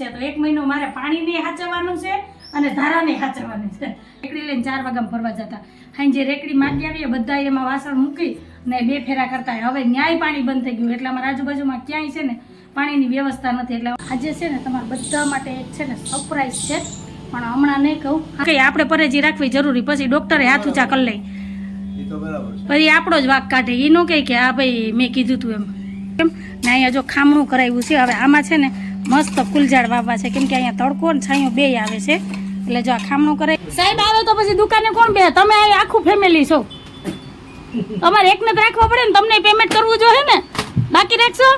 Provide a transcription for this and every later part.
છે. તો એક મહિનો મારે પાણીને હાચવવાનું છે અને ધારાને હાચવવાની છે. રેકડી લઈને ચાર વાગ્યામાં ફરવા જતા. હાઈ જે રેકડી માગી આવીએ બધા એમાં વાસણ મૂકી ને બે ફેરા કરતા. હવે ન્યાય પાણી બંધ થઈ ગયું. એટલે અમારા આજુબાજુમાં ક્યાંય છે ને પાણીની વ્યવસ્થા નથી. એટલે આજે છે ને તમારા બધા માટે એક છે ને સરપ્રાઈઝ છે. પણ હમણાં નહીં કહું. કઈ આપણે પરેજી રાખવી જરૂરી પછી ડોક્ટરે હાથ ઊંચા કરી લઈ. પછી આપણો જ વાક કાઢે. એ નો કહે કે આ ભાઈ મેં કીધું તું એમ. કેમ ને અહીંયા જો ખામણું કરાવ્યું છે. હવે આમાં છે ને મસ્ત કુલઝાડ વાવવા છે. કેમ કે અહીંયા તડકો ને છાંયો બે આવે છે. એટલે જો આ ખામણું કરે. સાહેબ આવે તો પછી દુકાને કોણ બે તમે આખું ફેમિલી છો. અમારે એકને જ રાખવા પડે ને તમને પેમેન્ટ કરવું જોઈએ ને. બાકી રાખશો?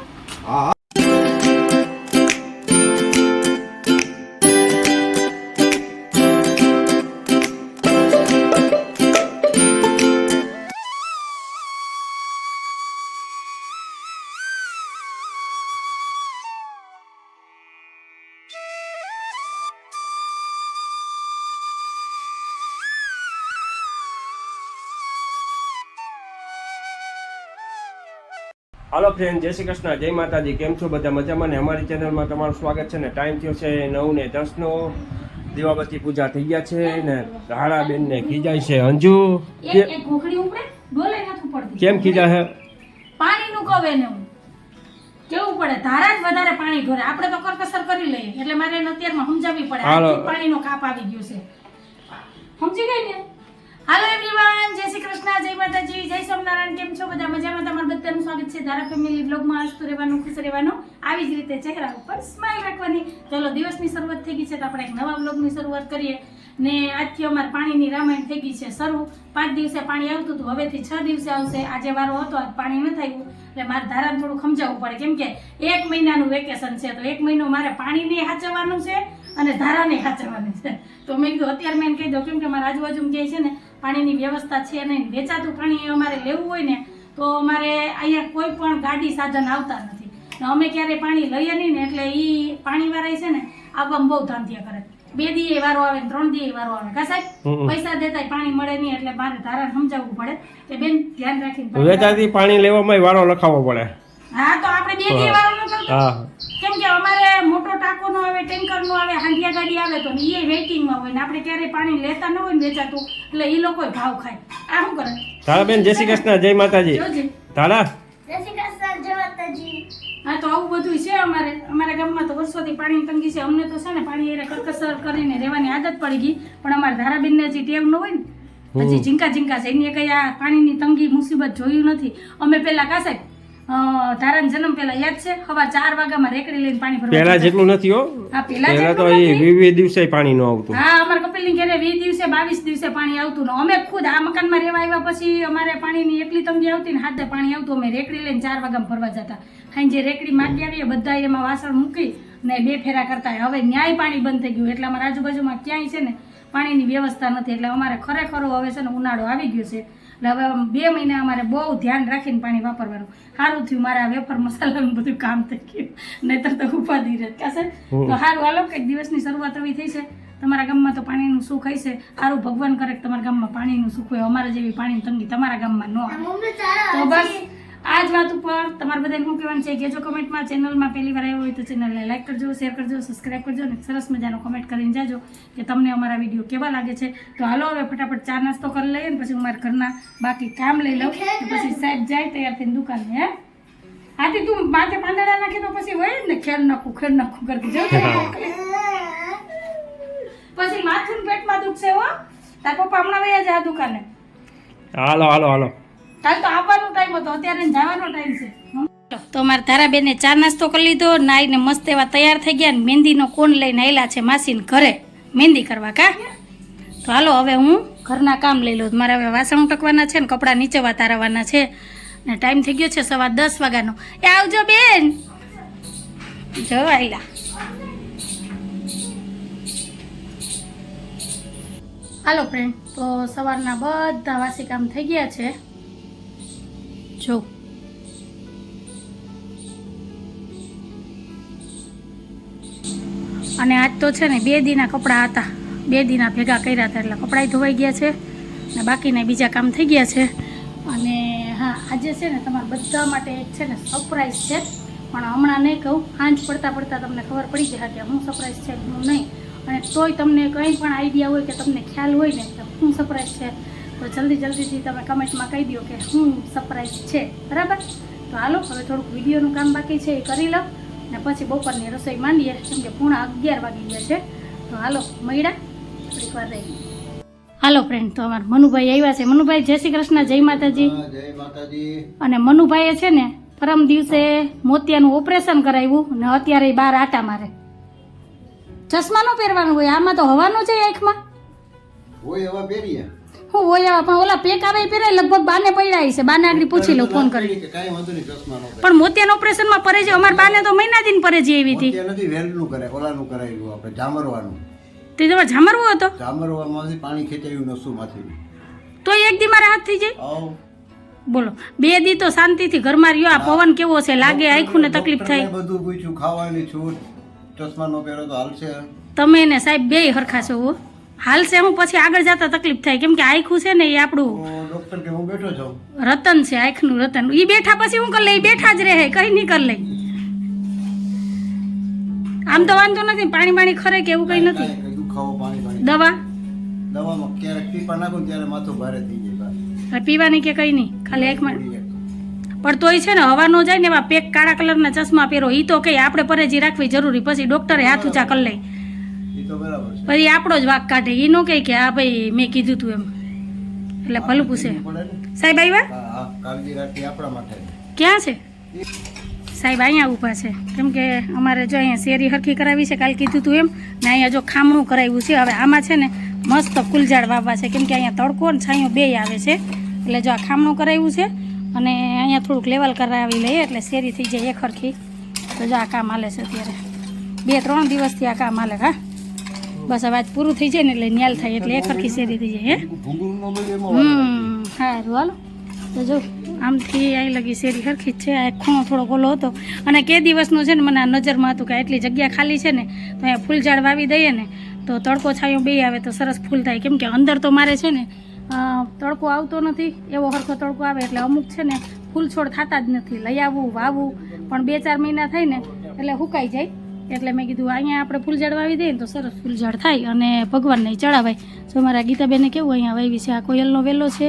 ફ્રેન્ડ જય શ્રી કૃષ્ણ જય માતાજી કેમ છો બધા મજામાં ને અમારી ચેનલમાં તમારું સ્વાગત છે ને ટાઈમ થયો છે નવ ને દસનો દીવાબત્તી પૂજા થઈ ગયા છે ને રાણાબેન ને ખીજાય છે. અંજુ કેમ ખીજા છે પાણીનું કવે ને કેવું પડે? ધારા જ વધારે પાણી ઘરે. આપણે તો કરકસર કરી લઈએ. એટલે મારે અત્યારમાં સમજાવવી પડે. પાણીનો કાપ આવી ગયો છે. સમજી ગઈ ને? હાલો એવરીવન જય શ્રી કૃષ્ણ, જય માતાજી, જય સ્વામિનારાયણ કેમ છો બધા? મજામાં તમારું બધાનું સ્વાગત છે ધારા ફેમિલી વ્લોગમાં હસતું રહેવાનું, ખુશ રહેવાનું. આવી જ રીતે ચહેરા ઉપર સ્માઈલ રાખવાની. ચલો, દિવસની શરૂઆત થઈ ગઈ છે તો આપણે એક નવા વ્લોગની શરૂઆત કરીએ. ને આજથી અમારે પાણીની રામાયણ થઈ ગઈ છે શરૂ. પાંચ દિવસે પાણી આવતું હતું, હવેથી છ દિવસે આવશે. આજે વારો હતો, આજ પાણી નથી આવ્યું એટલે મારે ધારાને થોડું સમજાવવું પડે. કેમ કે એક મહિનાનું વેકેશન છે, તો એક મહિનો મારે પાણીને હાચવવાનું છે અને ધારાને હાચવવાનું છે. તો મેં કીધું, અત્યારે મેં કહી દઉં, કેમ કે મારા આજુબાજુમાં જે છે ને પાણીની વ્યવસ્થા છે નહીં વેચાતું પાણી અમારે લેવું હોય ને તો અમારે અહીંયા કોઈ પણ ગાડી સાધન આવતા નથી. ને અમે ક્યારે પાણી લઈએ નહીં ને એટલે એ પાણીવાળા છે ને આવવામાં બહુ ધાંધિયા કરે. બે દીએ વારો આવે ને ત્રણ દીએ વારો આવે. કા સાહેબ? પૈસા દેતાય પાણી મળે નહીં એટલે મારે ધારાને સમજાવવું પડે. કે બેન ધ્યાન રાખીને પાણી વેચાતી પાણી લેવામાં વારો લખાવવો પડે. હા તો આપણે બે દીએ વારો ન કરતો કેમ કે અમારે મોટો ટાંકો નો આવે ટેન્કર નો આવે હાંડિયા ગાડી આવે તો એ વેઇટિંગમાં હોય ને આપણે ક્યારે પાણી લેતા ન હોય ને વેચાતું એટલે એ લોકો ભાવ ખાય. આ શું કરે? તારાબેન જય શ્રી કૃષ્ણ જય માતાજી. જોજે તારા હા તો આવું બધું છે અમારે. અમારા ગામમાં તો વર્ષોથી પાણીની તંગી છે. અમને તો છે ને પાણી એને કરકસર કરીને રહેવાની આદત પડી ગઈ. પણ અમારા ધારાબેનને હજી ટેવ ન હોય ને હજી ઝીંકા ઝીંકા છે. એની કઈ આ પાણીની તંગી મુસીબત જોયું નથી. અમે પેલા કા અ, જન્મ પેલા યાદ છે? હવા ચાર વાગ્યામાં રેકડી લઈને પાણી ભરવા પેલા જેટલું નથી હો. પેલા તો એ વીવી દિવસે પાણી ન આવતું. હા અમારા કપિલની ઘરે વીસ દિવસે બાવીસ દિવસે પાણી આવતું ને અમે ખુદ આ મકાનમાં રહેવા આવ્યા પછી અમારે પાણીની એટલી તંગી આવતી ને હાથે પાણી આવતું અમે રેકડી લઈને ચાર વાગ્યામાં ફરવા જતા. હા જે રેકડી માગી આવીએ બધા એમાં વાસણ મૂકી ને બે ફેરા કરતા. હવે ન્યાય પાણી બંધ થઈ ગયું. એટલે અમારા આજુબાજુમાં ક્યાંય છે ને પાણીની વ્યવસ્થા નથી. એટલે અમારે ખરેખર હવે છે ને ઉનાળો આવી ગયો છે. એટલે હવે બે મહિના અમારે બહુ ધ્યાન રાખીને પાણી વાપરવાનું. સારું થયું મારા વેફર મસાલાનું બધું કામ થઈ ગયું. નહીતર તો ઉપાધિ રહે. કાશે તો સારું હાલો કંઈક દિવસની શરૂઆત આવી થઈ છે. તમારા ગામમાં તો પાણીનું સુખ હશે. સારું ભગવાન કરે તમારા ગામમાં પાણીનું સુખ હોય. અમારા જેવી પાણીની તંગી તમારા ગામમાં ન આવે. તો બસ આ જ વાત ઉપર તમારે બધાને શું કહેવાનું છે? કે જો કમેન્ટમાં ચેનલમાં પહેલી વાર આવ્યો હોય તો ચેનલને લાઈક કરજો શેર કરજો સબસ્ક્રાઈબ કરજો અને સરસ મજાનો કમેન્ટ કરીને જાજો કે તમને અમારા વીડિયો કેવા લાગે છે. તો હાલો હવે ફટાફટ ચા નાસ્તો કરી લઈએ ને પછી હું મારા ઘરના બાકી કામ લઈ લઉં. પછી સાહેબ જાય તૈયાર થઈને દુકાને હે? આથી તું માથે પાંદડા નાખે તો પછી હોય ને ખેર નાખું ખેર નાખું કરતી જાઉં પછી માથું ને પેટમાં દુખશે હો. તાર પપ્પા હમણાં વયા જાય આ દુકાને. હાલો હાલો હાલો. કાલ તો આવવાનો ટાઈમ હતો, અત્યારે જવાનો ટાઈમ છે. તો મારા ધારાબેને ચા નાસ્તો કરી લીધો નાઈને મસ્ત એવા તૈયાર થઈ ગયા ને મહેંદીનો કોણ લઈને આવેલા છે માસીને ઘરે. મહેંદી કરવા કા? તો હાલો, હવે હું ઘરના કામ લઈ લઉં. મારે હવે વાસણ ઉટકવાના છે ને કપડાં નીચે વાતારવાના છે. ને ટાઈમ થઈ ગયો છે સવા દસ વાગ્યાનો. એ આવજો બેન. જો આયલા. હાલો ફ્રેન્ડ તો સવારના બધા વાસી કામ થઈ ગયા છે. જો અને આજ તો છે ને બે દીના કપડાં હતા. બે દીના ભેગા કર્યા હતા, એટલે કપડાં ધોવાઈ ગયા છે ને બાકીના બીજા કામ થઈ ગયા છે. અને હા, આજે છે ને તમારા બધા માટે એક છે ને સરપ્રાઈઝ છે. પણ હમણાં નહીં કહું, સાંજ પડતા પડતા તમને ખબર પડી જાય કે હું સરપ્રાઈઝ છે, હું નહીં. અને તોય તમને કંઈ પણ આઈડિયા હોય કે તમને ખ્યાલ હોય ને કે શું સરપ્રાઈઝ છે. તો જલ્દી જલ્દીથી તમે કમેન્ટમાં કહી દો કે શું સરપ્રાઈઝ છે. બરાબર? તો હાલો હવે થોડુંક વિડીયોનું કામ બાકી છે એ કરી લઉં. ને પછી બપોરની રસોઈ માંડીએ કેમ કે પૂણા અગિયાર વાગી ગયા છે. તો હાલો મળ્યા. થોડીક વાર રહી હાલો ફ્રેન્ડ તો અમારા મનુભાઈ આવ્યા છે. મનુભાઈ જય શ્રી કૃષ્ણ જય માતાજી. જય માતાજી. અને મનુભાઈએ છે ને પરમ દિવસે મોતિયાનું ઓપરેશન કરાવ્યું ને અત્યારે બાર આટા મારે. ચશ્મા નો પહેરવાનું હોય આમાં તો હવાનું છે આંખમાં. હોય હવા પહેરીએ. હું હોય આવા પણ ઓલા પેક આવે પહેરાય પહેરે લગભગ બાને પડ્યા છે. બાને આગળ પૂછી લઉં ફોન કરી પણ મોતિયાના ઓપરેશનમાં પરે છે અમારા બાને તો મહિના દિન પરે છે એવી હતી નથી વેલનું કરે ઓલાનું કરાવ્યું આપણે જામરવાનું. તે તમારે ઝામરવો હતો? જામરવામાંથી પાણી ખેંચાયું નસુમાંથી તો એક દી મારા હાથ થઈ જાય બોલો બે દી તો શાંતિથી ઘરમાં રહ્યો. આ પવન કેવો છે? લાગે આખું ને તકલીફ થાય. બધું પૂછ્યું ખાવાની છૂટ ચશ્મા નો પહેરો તો હાલશે. તમે ને સાહેબ બે હરખા છો હો. હાલશે હું પછી આગળ જતા તકલીફ થાય. કેમ કે આખું છે ને એ આપણું ડોક્ટર કે હું બેઠો છું રતન છે આંખનું રતન. એ બેઠા પછી હું કરી લઈ? બેઠા જ રહે કઈ નહીં કરી લઈ. આમ તો વાંધો નથી પાણી પાણી ખરે કે એવું કઈ નથી? દુખાવો પાણી દવા? દવામાં ક્યારેક ટીપા નાખો ત્યારે માથું ભારે થઈ જાય પીવાની કે કઈ નહીં? ખાલી આંખમાં પડી પણ તોય છે ને હવા નો જાય ને એવા પેક કાળા કલરના ચશ્મા પહેરો. એ તો કઈ આપણે પરેજી રાખવી જરૂરી. પછી ડોક્ટરે હાથ ઊંચા કરી લઈ તો બરાબર છે. પછી આપણો જ વાક કાઢે. એ નો કહે કે આ ભાઈ મેં કીધું તું એમ. એટલે ભલું પૂછે. સાહેબ આવ્યા? ક્યાં છે? સાહેબ અહીંયા ઊભા છે. કેમ કે અમારે જો અહીંયા શેરી હરખી કરાવી છે કાલ કીધું તું એમ. ને અહીંયા જો ખામણું કરાવ્યું છે. હવે આમાં છે ને મસ્ત ફૂલઝાડ વાવવા છે. કેમ કે અહીંયા તડકો ને છાંયો બે આવે છે. એટલે જો આ ખામણું કરાવ્યું છે અને અહીંયા થોડુંક લેવલ કરાવી લઈએ એટલે શેરી થઈ જાય એક હરખી. તો જો આ કામ હાલે છે અત્યારે. બે ત્રણ દિવસથી આ કામ હાલે હા. બસ હવે આજ પૂરું થઈ જાય ને એટલે ન્યાલ થાય એટલે એક સરખી શેરી થઈ જાય, હે? હમ, સારું, હાલો. તો જો, આમથી અહીં લગી શેરી સરખી જ છે. આ ખૂણો થોડો ઓલો હતો. અને કે દિવસનું છે ને, મને આ નજરમાં હતું કે એટલી જગ્યા ખાલી છે ને, તો અહીંયા ફૂલઝાડ વાવી દઈએ ને, તો તડકો છાંયો બે આવે તો સરસ ફૂલ થાય. કેમ કે અંદર તો મારે છે ને તડકો આવતો નથી, એવો હરખો તડકો આવે એટલે અમુક છે ને ફૂલ છોડ થતા જ નથી. લઈ આવવું, વાવવું, પણ બે ચાર મહિના થાય ને, એટલે સુકાઈ જાય. એટલે મેં કીધું અહીંયા આપણે ફૂલઝાડ વાવી દઈએ ને તો સરસ ફૂલ ઝાડ થાય અને ભગવાનને ચડાવાય. તો મારા ગીતાબેને કેવું અહીંયા વાવી છે આ કોયલનો વેલો છે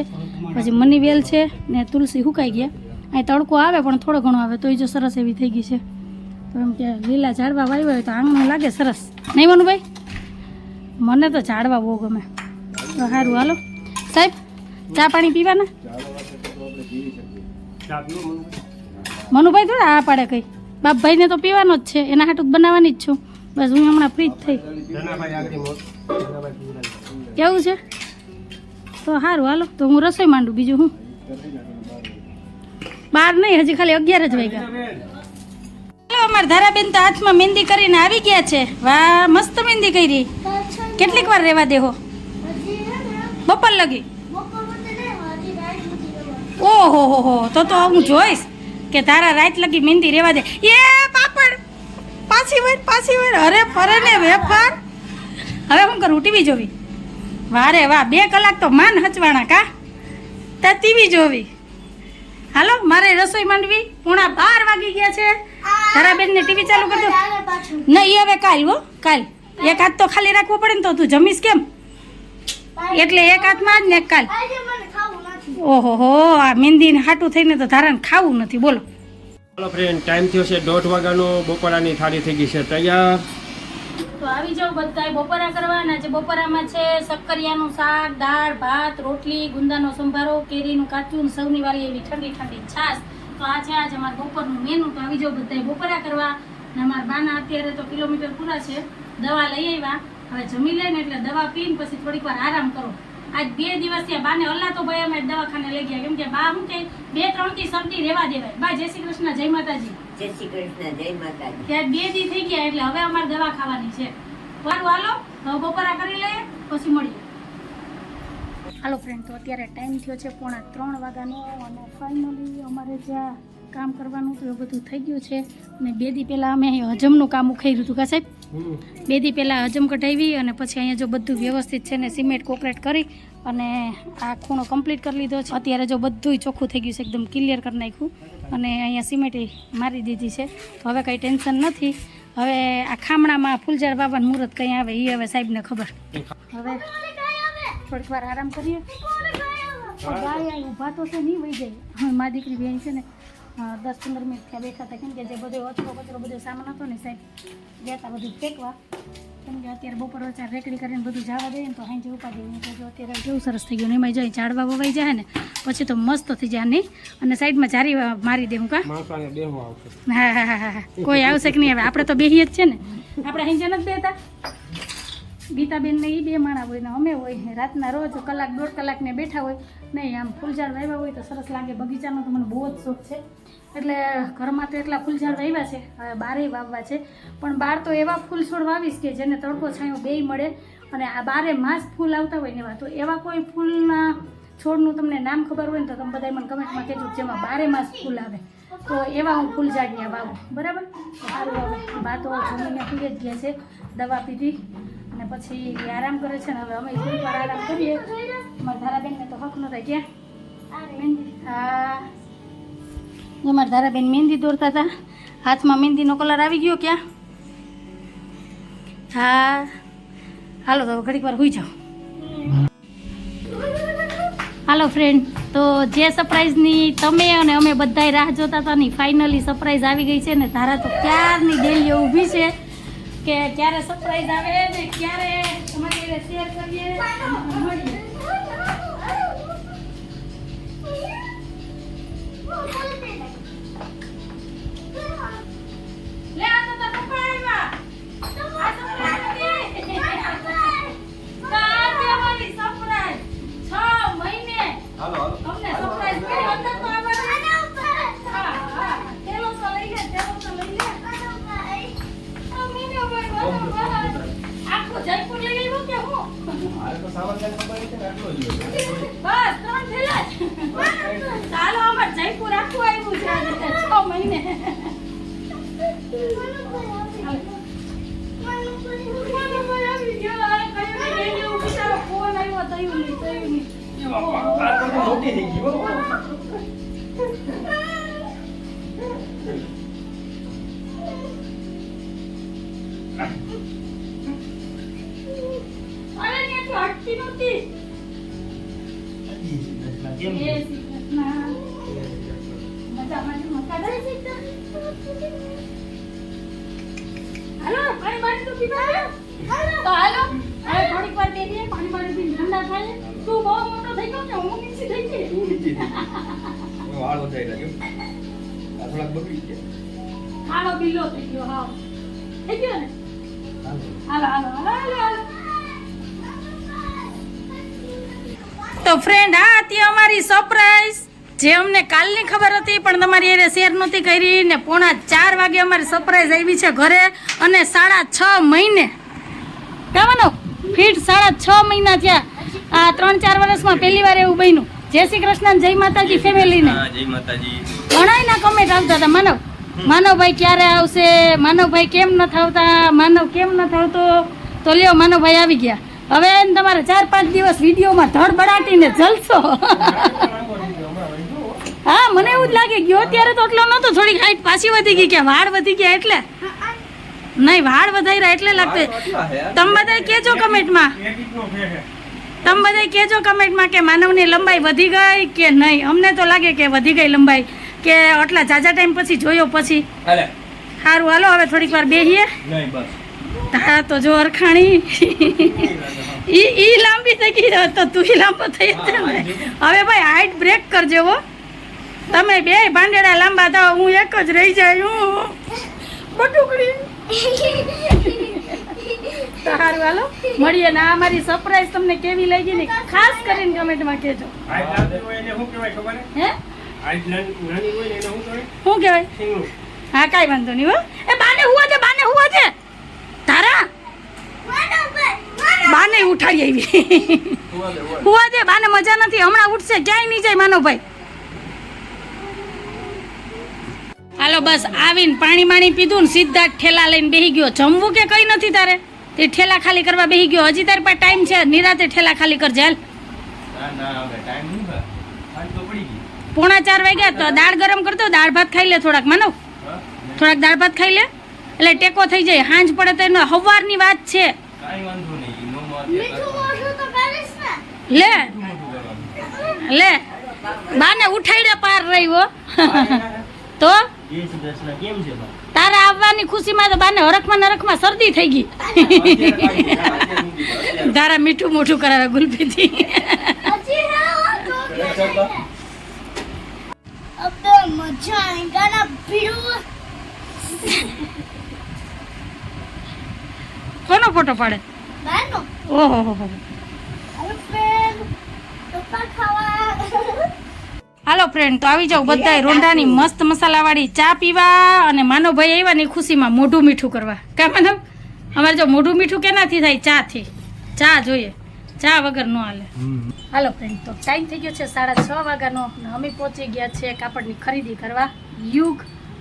પછી મની વેલ છે ને તુલસી હુકાઈ ગયા. અહીં તડકો આવે પણ થોડો ઘણો આવે તો એ જો સરસ એવી થઈ ગઈ છે. તો એમ કે લીલા ઝાડવા વાવ્યા હોય તો આંગણું લાગે સરસ. નહીં મનુભાઈ મને તો ઝાડવા બહુ ગમે. તો સારું હાલો. સાહેબ ચા પાણી પીવાના? મનુભાઈ થોડા આ પાડે કઈ. બાપભાઈને તો પીવાનો જ છે. એના હાટું જ બનાવવાની જ છું. બસ હું હમણાં ફ્રી જ થઈ. કેવું છે? તો સારું હાલો. તો હું રસોઈ માંડું બીજું હું. બાર નહીં હજી ખાલી અગિયાર જ વાગ્યા. ચાલો અમારા ધારાબેન તો હાથમાં મહેંદી કરીને આવી ગયા છે. વાહ મસ્ત મહેંદી કરી. કેટલીક વાર રહેવા દેહો? બપોર લગી? ઓહો હો હો. તો તો હું જોઈશ. કે તારા રાત લગી મહેંદી રહેવા દે. એ પાપડ! પાછી વર પાછી વર. અરે ફરે ને વેપાર હવે હું કરું ટીવી જોવી? વારે વાહ બે કલાક તો માન હચવાણા કા? તા ટીવી જોવી. હાલો મારે રસોઈ માંડવી. પૂણા બાર વાગી ગયા છે. તારા બેન ને ટીવી ચાલુ કરી દો નહીં હવે કાલ હો કાલ. એક હાથ તો ખાલી રાખવો પડે ને તો તું જમીશ કેમ? એટલે એક હાથમાં જ ને કાલ. ઓહો હો આ મહેંદી હાટું થઈને તો ધારાને ખાવું નથી બોલો. ચાલો ફ્રેન્ડ ટાઈમ થયો છે દોઢ વાગ્યાનો બપોરાની થાળી થઈ ગઈ છે. તૈયાર? તો આવી જાવ બધા બપોરા કરવાના છે. બપોરામાં છે શક્કરિયાનું શાક દાળ ભાત રોટલી ગુંદાનો સંભારો કેરીનું કાચું ને સૌની વાળી એવી ઠંડી ઠંડી છાશ. તો આ છે આજે અમારું બપોરનું મેનુ તો આવી જાવ બધાય બપોરા કરવા. ને અમારા બાના અત્યારે તો કિલોમીટર પૂરા છે. દવા લઈ આવ્યા. હવે જમી લઈને એટલે દવા પીને પછી થોડીક વાર આરામ કરો. આજ બે દિવસ થયા બાને અલ્લા તો ભાઈ અમે દવાખાને લઈ ગયા. કેમ કે બા હું કે બે ત્રણથી શરદી રેવા દેવાય. બા જય શ્રી કૃષ્ણ જય માતાજી. જય શ્રી કૃષ્ણ જય માતાજી. ત્યાં બે દી થઈ ગયા એટલે હવે અમારે દવા ખાવાની છે. વારું હાલો હવે બપોરા કરી લઈએ પછી મળીએ. હાલો ફ્રેન્ડ તો અત્યારે ટાઈમ થયો છે પોણા ત્રણ વાગ્યાનો અને ફાઇનલી અમારે જ્યાં કામ કરવાનું હતું એ બધું થઈ ગયું છે. અને બે દી પહેલાં અમે હજમનું કામ ઉખાઈ હતું કા સાહેબ? બે દી પહેલાં હજમ કઢાવી અને પછી અહીંયા જો બધું વ્યવસ્થિત છે ને સિમેન્ટ કોકરેટ કરી અને આ ખૂણો કમ્પ્લીટ કરી લીધો છે. અત્યારે જો બધું ચોખ્ખું થઈ ગયું છે એકદમ ક્લિયર કરી નાખ્યું અને અહીંયા સિમેન્ટ મારી દીધી છે. તો હવે કંઈ ટેન્શન નથી. હવે આ ખામણામાં ફૂલઝાડ બાબાનું મુહૂર્ત કંઈ આવે એ હવે સાહેબને ખબર. હવે થોડીક વાર આરામ કરીએ. ગાય ઊભા તો છે નહીં વહી જાય. હવે મા દીકરી બેન છે ને. દસ પંદર મિનિટ ત્યાં બેઠા હતા. કેમ કે જે બધો ઓછરો કચરો બધો સામાન હતો ને સાહેબ ગયા હતા બધું ફેંકવા. કેમ કે અત્યારે બપોર વચ્ચે રેકડી કરીને બધું જવા દઈએ ને તો હાઈ જેવું પાડી દઈએ જો અત્યારે કેવું સરસ થઈ ગયું ને એમાં જાય ઝાડવા વવાઈ જાય ને પછી તો મસ્ત થઈ જાય નહીં અને સાઈડમાં જારી મારી દે હું કા હા હા હા હા કોઈ આવશે કે નહીં? હવે આપણે તો બેહીએ જ છે ને. આપણે અહીં નથી બેતા ગીતાબેન ને એ બે માણા હોય ને અમે હોય રાતના રોજ કલાક, દોઢ કલાકને બેઠા હોય નહીં આમ ફૂલઝાડ વાવ્યા હોય તો સરસ લાગે. બગીચાનો તો મને બહુ જ શોખ છે. એટલે ઘરમાં તો એટલા ફૂલઝાડ વાવ્યા છે. હવે બારે વાવવા છે. પણ બહાર તો એવા ફૂલ છોડ વાવીશ કે જેને તડકો છાંયો બેય મળે અને આ બારે માસ ફૂલ આવતા હોય ને એવા. તો એવા કોઈ ફૂલના છોડનું તમને નામ ખબર હોય ને તો તમે બધા મને કમેન્ટમાં કહેજો જેમાં બારે માસ ફૂલ આવે. તો એવા હું ફૂલ ઝાડને વાવું. બરાબર? સારું હવે. બા તો જમીને પીએ જ ગયા છે. દવા પીધી. અને પછી એ આરામ કરે છે ને હવે અમે થોડીક વાર આરામ કરીએ. મારા ધારાબેનને તો હક નહોતા ક્યાં મહેંદી હા. મારા ધારાબેન મહેંદી દોરતા હતા. હાથમાં મહેંદીનો કલર આવી ગયો ક્યાં? હા. હાલો, તો ઘડીક વાર હોઈ જાઓ. હાલો ફ્રેન્ડ તો જે સરપ્રાઈઝની તમે અને અમે બધાય રાહ જોતા હતા ની ફાઇનલી સરપ્રાઈઝ આવી ગઈ છે ને તારા તો ક્યારની ડેલીઓ ઊભી છે? કે ક્યારે સરપ્રાઈઝ આવે ને ક્યારે તમારી શેર કરીએ? મળીએ હટતી નહોતી. મજામાં? હાલો, પાણી બાણી તો પીવા દે. તો હાલો, હવે થોડીક વાર બેસીએ, પાણી બાણી પીને ઠંડા થાય. તું બહુ મોટો થઈ? હાલો, હાલો, હાલો, હાલો. તો ફ્રેન્ડ આ હતી અમારી સરપ્રાઈઝ જે અમને કાલની ખબર હતી પણ તમારી એને શેર નહોતી કરી ને પોણા ચાર વાગે અમારી સરપ્રાઈઝ આવી છે ઘરે અને સાડા છ મહિને. કહેવાનો ફીટ સાડા છ મહિના થયા. આ ત્રણ ચાર વર્ષમાં પહેલી વાર એવું બન્યું. જય શ્રી કૃષ્ણ જય માતાજી ફેમિલીને જય માતાજી. ઘણાયના કમેન્ટ આવતા હતા. માનવ માનવભાઈ ક્યારે આવશે? માનવભાઈ કેમ નથી આવતા માનવ કેમ નથી આવતો તો લ્યો માનવભાઈ આવી ગયા. હવે એને તમારે ચાર પાંચ દિવસ વિડીયોમાં ધડબડાટીને જલસો. હા મને એવું જ લાગે ગયો ત્યારે તો એટલો નહોતો થોડીક હાઈટ પાછી વધી ગઈ કે વાળ વધી ગયા એટલે. નહીં વાળ વધાર્યા એટલે લાગતે. તમે બધા કેજો કમેન્ટમાં. તમે બધા કહેજો કમેન્ટમાં કે માનવની લંબાઈ વધી ગઈ કે નહીં. અમને તો લાગે કે વધી ગઈ લંબાઈ. કે આટલા જાજા ટાઈમ પછી જોયો પછી. સારું હાલો હવે થોડીક વાર બેહીએ. નહીં બસ. તારા તો જો અરખાણી ઈ ઈ લાંબી થઈ ગઈ તો તું ઈ લાંબો થઈ જશે ને. હવે ભાઈ હાઈટ બ્રેક કરજો હો. તમે બે ભાંડેડા લાંબા થાવ હું એક જ રહી જાય હું. બટુકડી. સારું હાલો. મળીએ ને અમારી સરપ્રાઈઝ તમને કેવી લાગી ને ખાસ કરીને કમેન્ટમાં કહેજો. હે? હે શું કહેવાય? શું કહેવાય? હા કાંઈ વાંધો નહીં હો. એ બાને હુવા છે બાને હુવા છે તારા બાને ઉઠાડી આવી. હુવા દે બાને મજા નથી હમણાં ઉઠશે ક્યાંય નહીં જાય માનો ભાઈ હાલો બસ આવીને પાણી માણી પીધું ને સીધા ઠેલા લઈને બેહી ગયો. જમવું કે કઈ નથી તારે? તે ઠેલા ખાલી કરવા બેહી ગયો. હજી તારી પાસે ટાઈમ છે નિરાતે ઠેલા ખાલી કર હાલ. પોણા ચાર વાગ્યા તો દાળ ગરમ કરતો દાળ ભાત ખાઈ લે થોડાક માનો થોડાક દાળ ભાત ખાઈ લે એટલે ટેકો થઈ જાય. સાંજ પડે તો એનો હવારની વાત છે. લે. લે. બાને ઉઠાડ્યા પાર રહ્યો તો? તારા આવવાની ખુશીમાં તો બાને હરખમાં નરખમાં શરદી થઈ ગઈ. તારા મીઠું મોઠું કરાવે ગુલપીથી કોનો ફોટો પાડે? હાલો ફ્રેન્ડ તો આવી જાવ બધા રોંઢાની મસ્ત મસાલાવાળી ચા પીવા અને માનો ભાઈ આવ્યા ની ખુશીમાં મોઢું મીઠું કરવા. કા માનવ? અમારે જો મોઢું મીઠું કેનાથી થાય? ચા થી ચા જોઈએ. ચા વગર નો હાલે. હાલો ફ્રેન્ડ તો ટાઈમ થઈ ગયો છે સાડા છ વાગ્યાનો. અમે પહોંચી ગયા છે કાપડની ખરીદી કરવા. યુગ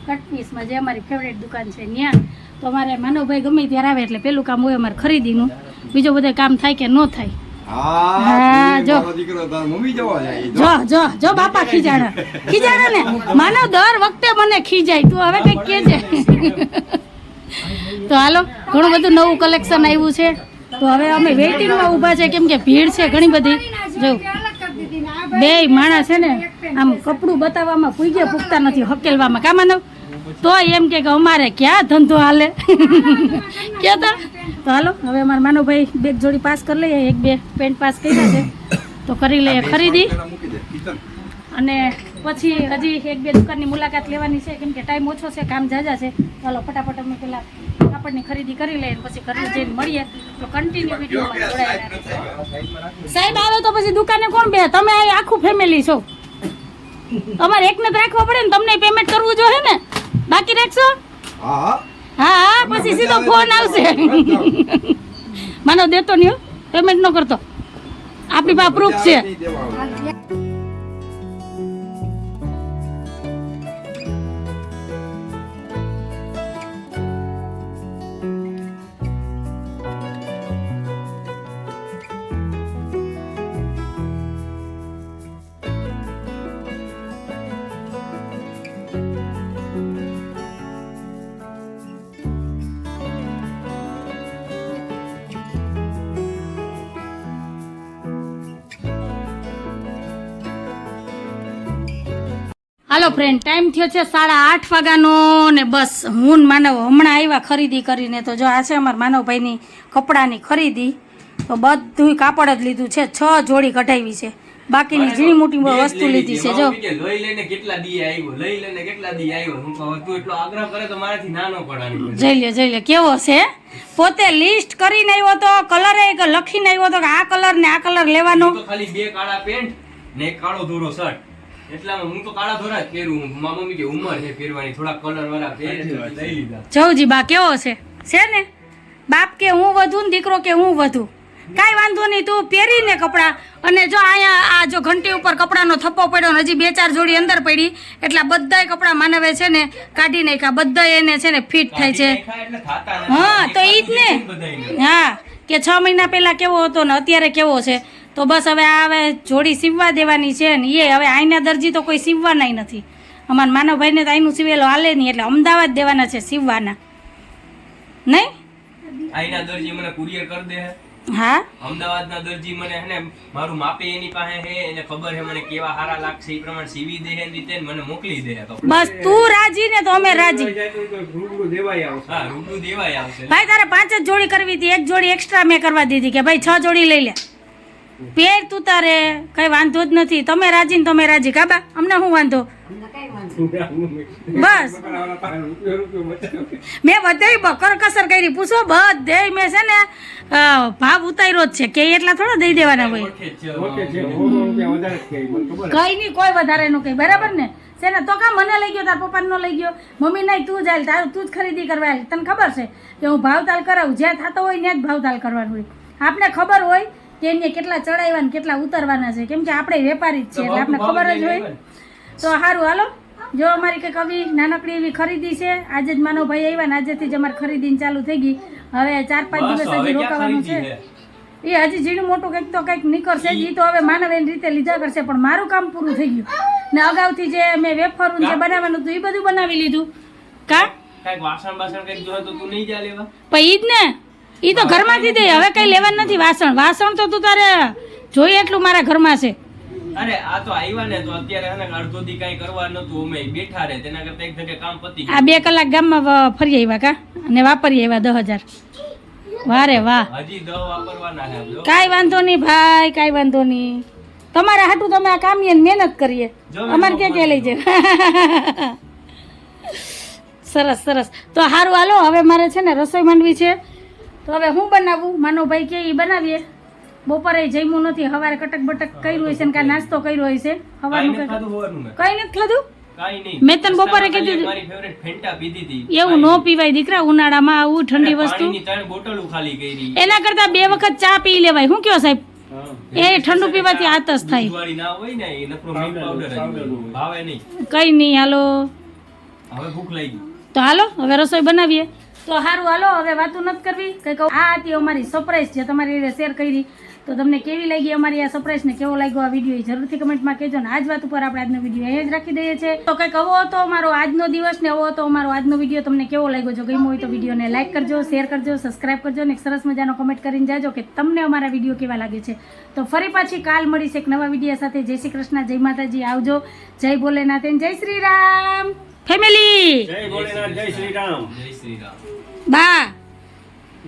કટનીસમાં, જે અમારી ફેવરેટ દુકાન છે ત્યાં તો અમારે માનવભાઈ ગમે ત્યારે આવે એટલે પેલું કામ હોય અમારે ખરીદીનું. બીજું બધું કામ થાય કે ન થાય? હા, જો. જો. જો. જો બાપા ખીજાણા ખીજાણા ને. માનો દર વખતે મને ખીજાય. તું હવે કંઈક કેજે તો હાલો ઘણું બધું નવું કલેક્શન આવ્યું છે. તો હવે અમે વેઇટિંગમાં ઊભા છે. કેમ કે ભીડ છે ઘણી બધી. જો. બે માણસ છે ને આમ કપડું બતાવવામાં પૂગ્યા પૂગતા નથી હકેલવામાં. કા માનવ? તો એમ કે અમારે ક્યાં ધંધો હાલે? કહેતા તો હાલો હવે અમારા માનવભાઈ બે જોડી પાસ કરી લઈએ. એક બે પેન્ટ પાસ કર્યા છે. તો કરી લઈએ ખરીદી. અને પછી હજી એક બે દુકાનની મુલાકાત લેવાની છે કેમ કે ટાઈમ ઓછો છે કામ જાજા છે. ચાલો ફટાફટ અમે પેલા કાપડની ખરીદી કરી લઈએ પછી ઘરે જઈને મળીએ. તો કન્ટિન્યુ વિડીયોમાં જોડાયેલા સાહેબ આવે તો પછી દુકાને કોણ બે? તમે આખું ફેમિલી છો. તમારે એકને તો રાખવા પડે ને તમને પેમેન્ટ કરવું જોઈએ ને? બાકી રાખશો? હા. હા પછી સીધો ફોન આવશે. માનો દેતો નહીં પેમેન્ટ ન કરતો. આપણી પાસે પ્રૂફ છે. હાલો ફ્રેન્ડ ટાઈમ થયો છે સાડા આઠ વાગ્યાનો ને બસ હું માનવ હમણાં આવ્યા ખરીદી કરીને. તો જો આ છે અમારા માનવભાઈની કપડાની ખરીદી તો બધું કાપડ જ લીધું છે. છ જોડી કઢાવી છે. બાકીની ઝીણી મોટી વસ્તુ લીધી છે જો. લઈ લઈને કેટલા દી આવ્યો? લઈ લઈને કેટલા દી આવ્યો? હું તું એટલો આગ્રહ કરે તો મારાથી નાનો પડાની જઈ લે જઈ લે કેવો છે? પોતે લિસ્ટ કરીને આવ્યો તો કલર લખીને આવ્યો તો કે આ કલર ને આ કલર લેવાનો? ખાલી બે કાળા પેન્ટ ને કાળો ધોરો શર્ટ એટલામાં હું તો કાળા ધોરા જ પહેરું મારા મમ્મી કે ઉંમર છે પહેરવાની. થોડા કલર વાળા પહેરે લઈ લીધા. જવજી બા કેવો છે? છે ને? બાપ કે હું વધુ ને દીકરો કે હું વધુ? કાંઈ વાંધો નહીં તું પહેરીને કપડાં. અને જો અહીંયા આ જો ઘંટી ઉપર કપડાનો થપ્પો પડ્યો ને હજી બે ચાર જોડી અંદર પડી એટલા બધાય કપડાં માનવે છે ને કાઢી નાખ્યા. બધા એને છે ને ફિટ થાય છે. હા તો ઈ જ ને હા કે છ મહિના પહેલા કેવો હતો ને અત્યારે કેવો છે? તો બસ હવે આ હવે જોડી સીવવા દેવાની છે ને એ હવે આઈના દરજી તો કોઈ સીવવાનાય નથી. અમારા માનવભાઈને તો આઈનું સીવેલો હાલે નહીં એટલે અમદાવાદ દેવાના છે સીવવાના. નહીં? આઈના દરજી મને કુરિયર કરી દે હા. અમદાવાદના દરજી મને હે ને મારું માપે એની પાસે હે એને ખબર હે મને કેવા હારા લાગશે એ પ્રમાણે સીવી દે હે રીતે મને મોકલી દે બસ તું રાજી ને તો અમે રાજી. હા રૂબરૂ દેવાય આવશે. ભાઈ તારે પાંચ જ જોડી કરવી હતી એક જોડી એક્સ્ટ્રા મેં કરવા દીધી કે ભાઈ છ જોડી લઈ લે. પેર તું તારે કઈ વાંધો જ નથી. તમે રાજી ને તમે રાજી કાબા અમને શું વાંધો? બસ. મેં બધે બકર કસર કરી. પૂછો બધે મેં છે ને ભાવ ઉતાર્યો જ છે. કે એટલા થોડા દઈ દેવાના હોય. કઈ નહીં, કોઈ વધારે નું કઈ બરાબર ને? છે તો કા મને લઈ ગયો, તાર પપ્પાને નો લઈ ગયો? મમ્મી, નહીં, તું જાય તારું, તું જ ખરીદી કરવા. તને ખબર છે કે હું ભાવતાલ કરાવું? જ્યાં થતો હોય, ત્યાં જ ભાવતાલ કરવાનું હોય. આપણે ખબર હોય એને કેટલા ચડાવવા કેટલા ઉતરવાના છે. કેમ કે આપણે વેપારી જ છે એટલે આપણે ખબર જ હોય. તો સારું હાલો. જો અમારી કંઈક આવી નાનકડી એવી ખરીદી છે. આજે જ માનવ ભાઈ આવ્યા ને આજેથી જ અમારી ખરીદી ચાલુ થઈ ગઈ. હવે ચાર પાંચ દિવસ હજી રોકાવાનું છે? એ હજી ઝીણું મોટું કંઈક તો કંઈક નીકળશે જ. એ તો હવે માનવ એની રીતે લીધા કરશે પણ મારું કામ પૂરું થઈ ગયું. ને અગાઉથી જે મેં વેફરું જે બનાવવાનું હતું એ બધું બનાવી લીધું. કા? કંઈક વાસણ બાસણ કંઈક તો તું નહીં જા લેવા. પણ ઈ જ ને. ઈ તો ઘરમાંથી દે હવે કઈ લેવાનું નથી વાસણ. વાસણ તો તું તારે જોઈએ એટલું મારા ઘરમાં છે. અરે આ તો આવ્યા ને તો અત્યારે હે અડધો દી કઈ કરવા નતું અમે બેઠા રે તેના કરતા એક જગ્યાએ કામ પતી આ બે કલાક ગામમાં ફરી આવ્યા કા? અને વાપરી આવ્યા દસ હજાર. વાહ ગયું. હજી દવા વાપરવાના છે જો. કાંઈ વાંધો નહીં ભાઈ કાંઈ વાંધો નહીં. તમારા હાટું તમે આ કામીએ મહેનત કરીએ. અમારે ક્યાં ક્યાં લઈ જાય સરસ સરસ. તો સારું હાલો હવે મારે છે ને રસોઈ માંડવી છે. તો હવે હું બનાવું? માનો ભાઈ કે એ બનાવીએ. બપોરે જમ્યું નથી સવારે કટક બટક કર્યું હશે ને કાંઈ નાસ્તો કર્યો હશે? સવારનું કંઈ? હોવાનું. કંઈ નથી ખાધું? મેં તને બપોરે કીધું. એવું ન પીવાય દીકરા ઉનાળામાં આવું ઠંડી વસ્તુ. પાણીની ત્રણ બોટલો ખાલી કરી. એના કરતા બે વખત ચા પી લેવાય. શું કયો સાહેબ? એ ઠંડુ પીવાથી આતસ થાય. કઈ નહીં હાલો. હવે ભૂખ લાગી. તો હાલો હવે રસોઈ બનાવીએ. તો સારું હાલો, હવે વાતું નથી કરવી. કંઈક આ હતી અમારી સરપ્રાઈઝ જે તમારી રીતે શેર કરી. તો તમને કેવી લાગી અમારી આ સરપ્રાઈઝ ને કેવો લાગ્યો આ વીડિયો એ જરૂરથી કમેન્ટમાં કહેજો ને આજ વાત ઉપર આપણે આજનો વીડિયો અહીંયા જ રાખી દઈએ છીએ. તો કંઈક આવો હતો અમારો આજનો દિવસ ને આવો હતો અમારો આજનો વીડિયો તમને કેવો લાગ્યો? જો ગમ્યો હોય તો વિડીયોને લાઈક કરજો શેર કરજો સબસ્ક્રાઇબ કરજો ને સરસ મજાનો કમેન્ટ કરીને જાજો કે તમને અમારા વીડિયો કેવા લાગે છે. તો ફરી પાછી કાલ મળીશ એક નવા વીડિયો સાથે. જય શ્રી કૃષ્ણ, જય માતાજી, આવજો. જય ભોલેનાથ જય શ્રી રામ. ફેમિલી! જય ભોલેનાથ જય શ્રી રામ જય શ્રી રામ બા!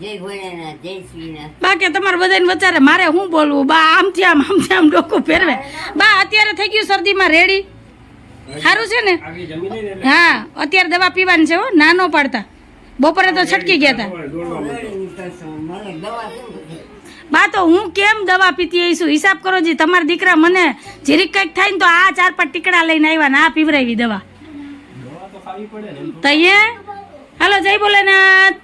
જય ભોલેનાથ જય શ્રીનાથ બા કે તમારે બધાને વચારે મારે શું બોલવું? બા આમથી આમ આમથી આમ ડોકું ફેરવે. બા અત્યારે થઈ ગયું શરદીમાં રેડી. સારું છે ને? હા અત્યારે દવા પીવાની છે હો નાનો પાડતા. બપોરે તો છટકી ગયા હતા બા તો હું કેમ દવા પીતી આવીશું હિસાબ કરો જી તમારા દીકરા મને જીરીક કંઈક થાય ને તો આ ચાર પાંચ ટીકડા લઈને આવ્યા ને આ પીવરાવી દવા. તો પડે ને એમ તો. તો અહીંયા હાલો જય ભોલેનાથ